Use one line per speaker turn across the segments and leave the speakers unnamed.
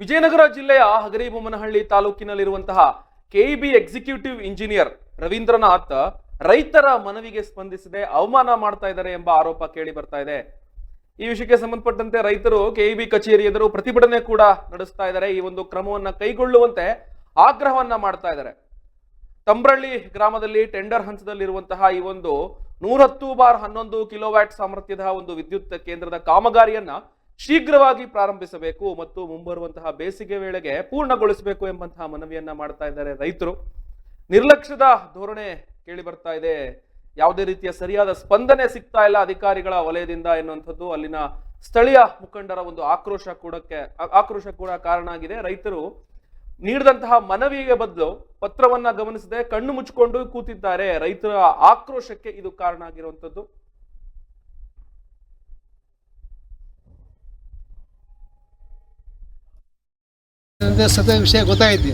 ವಿಜಯನಗರ ಜಿಲ್ಲೆಯ ಹಗರಿಬೊಮ್ಮನಹಳ್ಳಿ ತಾಲೂಕಿನಲ್ಲಿರುವಂತಹ KEB executive engineer Ravindranath ರೈತರ ಮನವಿಗೆ ಸ್ಪಂದಿಸದೆ ಅವಮಾನ ಮಾಡ್ತಾ ಇದ್ದಾರೆ ಎಂಬ ಆರೋಪ ಕೇಳಿ ಬರ್ತಾ ಇದೆ. ಈ ವಿಷಯಕ್ಕೆ ಸಂಬಂಧಪಟ್ಟಂತೆ ರೈತರು ಕೆಇಬಿ ಕಚೇರಿ ಎದುರು ಪ್ರತಿಭಟನೆ ಕೂಡ ನಡೆಸ್ತಾ ಇದ್ದಾರೆ. ಈ ಒಂದು ಕ್ರಮವನ್ನ ಕೈಗೊಳ್ಳುವಂತೆ ಆಗ್ರಹವನ್ನ ಮಾಡ್ತಾ ಇದ್ದಾರೆ. ತಂಬ್ರಳ್ಳಿ ಗ್ರಾಮದಲ್ಲಿ ಟೆಂಡರ್ ಹಂತದಲ್ಲಿರುವಂತಹ ಈ ಒಂದು ನೂರತ್ತು ಬಾರ್ ಹನ್ನೊಂದು ಕಿಲೋವ್ಯಾಟ್ ಸಾಮರ್ಥ್ಯದ ಒಂದು ವಿದ್ಯುತ್ ಕೇಂದ್ರದ ಕಾಮಗಾರಿಯನ್ನ ಶೀಘ್ರವಾಗಿ ಪ್ರಾರಂಭಿಸಬೇಕು ಮತ್ತು ಮುಂಬರುವಂತಹ ಬೇಸಿಗೆ ವೇಳೆಗೆ ಪೂರ್ಣಗೊಳಿಸಬೇಕು ಎಂಬಂತಹ ಮನವಿಯನ್ನ ಮಾಡ್ತಾ ಇದ್ದಾರೆ ರೈತರು. ನಿರ್ಲಕ್ಷ್ಯದ ಧೋರಣೆ ಕೇಳಿ ಬರ್ತಾ ಇದೆ. ಯಾವುದೇ ರೀತಿಯ ಸರಿಯಾದ ಸ್ಪಂದನೆ ಸಿಗ್ತಾ ಇಲ್ಲ ಅಧಿಕಾರಿಗಳ ವಲಯದಿಂದ ಎನ್ನುವಂಥದ್ದು. ಅಲ್ಲಿನ ಸ್ಥಳೀಯ ಮುಖಂಡರ ಒಂದು ಆಕ್ರೋಶ ಕೂಡಕ್ಕೆ, ಆಕ್ರೋಶ ಕೂಡ ಕಾರಣ ಆಗಿದೆ. ರೈತರು ನೀಡಿದಂತಹ ಮನವಿಗೆ ಬದಲು ಪತ್ರವನ್ನ ಗಮನಿಸದೆ ಕಣ್ಣು ಮುಚ್ಚಿಕೊಂಡು ಕೂತಿದ್ದಾರೆ. ರೈತರ ಆಕ್ರೋಶಕ್ಕೆ ಇದು ಕಾರಣ ಆಗಿರುವಂತದ್ದು
ಸತಿ ವಿಷಯ ಗೊತ್ತಾಯಿತು.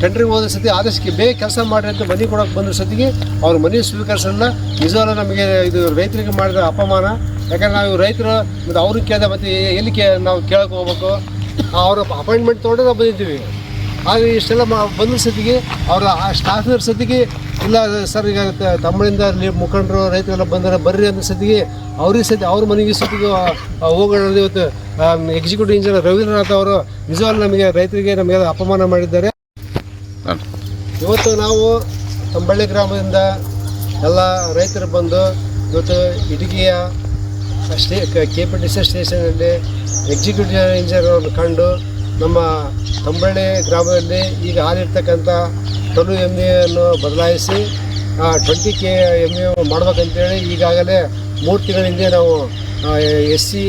ಟೆಂಡ್ರಿಗೆ ಹೋದ ಸತಿ ಆದಷ್ಟು ಬೇಗ ಕೆಲಸ ಮಾಡಿ ಅಂತ ಮನೆ ಕೊಡೋಕೆ ಬಂದ ಸತಿಗೆ ಅವ್ರ ಮನೆ ಸ್ವೀಕರಿಸೋಣ ನಿಜವಲ್ಲ ನಮಗೆ ಇದು ರೈತರಿಗೆ ಮಾಡಿದ ಅಪಮಾನ. ಯಾಕಂದ್ರೆ ನಾವು ರೈತರು ಮತ್ತು ಅವ್ರಿಗೆ ಕೇಳಿದೆ ಮತ್ತು ಎಲ್ಲಿ ಕೇ, ನಾವು ಕೇಳಕ್ಕೆ ಹೋಗ್ಬೇಕು. ಅವ್ರ ಅಪಾಯಿಂಟ್ಮೆಂಟ್ ತೊಗೊಂಡು ನಾವು ಬಂದಿದ್ದೀವಿ. ಆದರೆ ಇಷ್ಟೆಲ್ಲ ಮಾ, ಬಂದ ಸತಿಗೆ ಅವರ ಆ ಸ್ಟಾಫ್ನವ್ರ ಸತಿಗೆ ಇಲ್ಲ ಸರ್, ಈಗ ತಮ್ಮಳಿಂದ ಮುಖಂಡರು, ರೈತರೆಲ್ಲ ಬಂದರೆ, ಬರ್ರಿ ಅನ್ನೋ ಸತಿಗೆ ಅವ್ರಿಗೆ ಸತಿ ಅವ್ರ ಮನೆಗೆ ಸತಿಗೆ ಹೋಗೋಣ ಇವತ್ತು ಎಕ್ಸಿಕ್ಯೂಟಿವ್ ಇಂಜಿನಿಯರ್ ರವೀಂದ್ರನಾಥ್ ಅವರು ನಿಜವಾಗ್ಲೂ ನಮಗೆ ರೈತರಿಗೆ ನಮಗೆ ಅಪಮಾನ ಮಾಡಿದ್ದಾರೆ. ಇವತ್ತು ನಾವು ತಂಬಳ್ಳಿ ಗ್ರಾಮದಿಂದ ಎಲ್ಲ ರೈತರು ಬಂದು ಇವತ್ತು ಇಟಗಿಯ ಸ್ಟೇ, ಕೆ ಪಿ ಟಿ ಸಿ ಸ್ಟೇಷನಲ್ಲಿ ಎಕ್ಸಿಕ್ಯೂಟಿವ್ ಇಂಜಿನಿಯರ್ ಕಂಡು ನಮ್ಮ ತಂಬಳ್ಳಿ ಗ್ರಾಮದಲ್ಲಿ ಈಗ ಹಾಲಿರ್ತಕ್ಕಂಥ ಟೊಲು ಅನ್ನು ಬದಲಾಯಿಸಿ ಟ್ವೆಂಟಿ ಕೆ ಎಂ ಎ ಮಾಡ್ಬೇಕಂತೇಳಿ ಈಗಾಗಲೇ ಮೂರು ತಿಂಗಳ ಹಿಂದೆ ನಾವು ಎಸ್ ಸಿ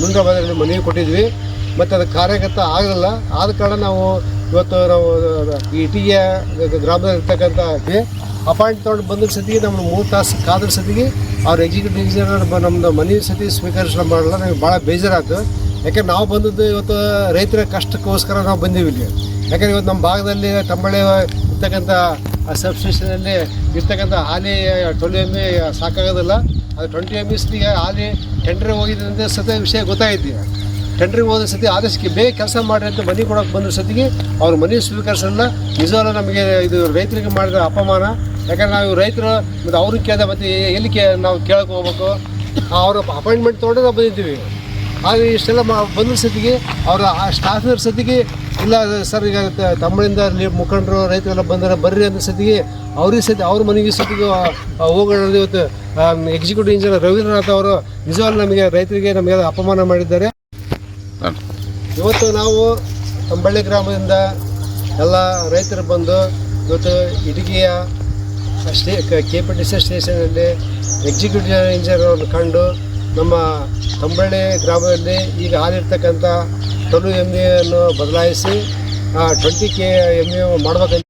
ಮುಂದ್ರಾಬಾದಲ್ಲಿ ಮನವಿ ಕೊಟ್ಟಿದ್ವಿ. ಮತ್ತು ಅದು ಕಾರ್ಯಗತ ಆಗಲಿಲ್ಲ ಆದ ಕಾರಣ ನಾವು ಇವತ್ತು ನಾವು, ಈ ಇಟಿಗೆ ಗ್ರಾಮದಲ್ಲಿ ಇರ್ತಕ್ಕಂಥ ಅಪಾಯಿಂಟ್ ತೊಗೊಂಡು ಬಂದ ಸತಿಗೆ ನಮ್ಮ ಮೂರು ತಾಸು ಕಾದ್ರ ಸತಿಗೆ, ಅವ್ರ ಎಕ್ಸಿಕ್ಯೂಟಿವ್ ಇಂಜಿನಿಯರ್ ನಮ್ಮದು ಮನವಿ ಸತಿ ಸ್ವೀಕರಿಸ ಮಾಡಲ್ಲ. ನಮಗೆ ಭಾಳ ಬೇಜಾರಾಯ್ತು. ಯಾಕಂದ್ರೆ ನಾವು ಬಂದದ್ದು ಇವತ್ತು ರೈತರ ಕಷ್ಟಕ್ಕೋಸ್ಕರ ನಾವು ಬಂದೀವಿ ಇಲ್ಲಿ. ಯಾಕಂದ್ರೆ ಇವತ್ತು ನಮ್ಮ ಭಾಗದಲ್ಲಿ ತಂಬಳೆ ಇರ್ತಕ್ಕಂಥ ಸಬ್ಸ್ಟೇಷನ್ ಸ್ಟೇಷನಲ್ಲಿ ಇರ್ತಕ್ಕಂಥ ಹಾಲಿ ಟ್ವೆಲ್ ಎಂ ಎ ಸಾಕಾಗೋದಿಲ್ಲ. ಅದು ಟ್ವೆಂಟಿ ಎಂ ಎಸ್ಗೆ ಹಾಲಿ ಟೆಂಡ್ರಿಗೆ ಹೋಗಿದೆ ಅಂತ ಸತ ವಿಷಯ ಗೊತ್ತಾಯ್ತಿ. ಟೆಂಡ್ರಿಗೆ ಹೋದ ಸತಿ ಆದಷ್ಟು ಬೇಗ ಕೆಲಸ ಮಾಡಿ ಅಂತ ಮನೆ ಕೊಡೋಕೆ ಬಂದ ಸತಿಗೆ ಅವ್ರ ಮನೆ ಸ್ವೀಕರಿಸಲ್ಲ ನಿಜವಲ್ಲ ನಮಗೆ ಇದು ರೈತರಿಗೆ ಮಾಡಿದ ಅಪಮಾನ. ಯಾಕಂದ್ರೆ ನಾವು ರೈತರು ಮತ್ತು ಅವ್ರಿಗೆ ಕೇಳಿದೆ ಮತ್ತು ಎಲ್ಲಿ ಕೇ ನಾವು ಕೇಳಕ್ಕೆ ಹೋಗ್ಬೇಕು? ಅವ್ರ ಅಪಾಯಿಂಟ್ಮೆಂಟ್ ತೊಗೊಂಡು ನಾವು ಬಂದಿದ್ದೀವಿ. ಆದರೆ ಇಷ್ಟೆಲ್ಲ ಮಾ ಸತಿಗೆ ಅವರ ಆ ಸ್ಟಾಫ್ನವ್ರ ಸತಿಗೆ ಇಲ್ಲ, ಸರ್, ಈಗ ತಮ್ಮಳಿಂದ ಮುಖಂಡರು, ರೈತರೆಲ್ಲ ಬಂದರೆ, ಬರ್ರಿ ಅನ್ನೋ ಸತಿಗೆ ಅವ್ರಿಗೆ ಸತಿ ಅವ್ರ ಮನೆಗೆ ಸತಿಗೆ ಹೋಗೋಣ ಇವತ್ತು ಎಕ್ಸಿಕ್ಯೂಟಿವ್ ಇಂಜಿನಿಯರ್ ರವೀಂದ್ರನಾಥ್ ಅವರು ನಿಜವಾಗ್ಲೂ ನಮಗೆ ರೈತರಿಗೆ ನಮಗೆ ಅಪಮಾನ ಮಾಡಿದ್ದಾರೆ. ಇವತ್ತು ನಾವು ತಂಬಳ್ಳಿ ಗ್ರಾಮದಿಂದ ಎಲ್ಲ ರೈತರು ಬಂದು ಇವತ್ತು ಇಟಗಿಯ ಸ್ಟೇ ಕೆ ಪಿ ಟಿ ಸಿ ಸ್ಟೇಷನಲ್ಲಿ ಎಕ್ಸಿಕ್ಯೂಟಿವ್ ಇಂಜಿನಿಯರ್ ಅವ್ರನ್ನ ಕಂಡು ನಮ್ಮ ತಂಬಳ್ಳಿ ಗ್ರಾಮದಲ್ಲಿ ಈಗ ಹಾಲಿರ್ತಕ್ಕಂಥ ಟೊಲು ಎನ್ನು ಬದಲಾಯಿಸಿ ಟ್ವೆಂಟಿ ಕೆ ಎಮ್ಮೆ ಮಾಡ್ಬೇಕಂತ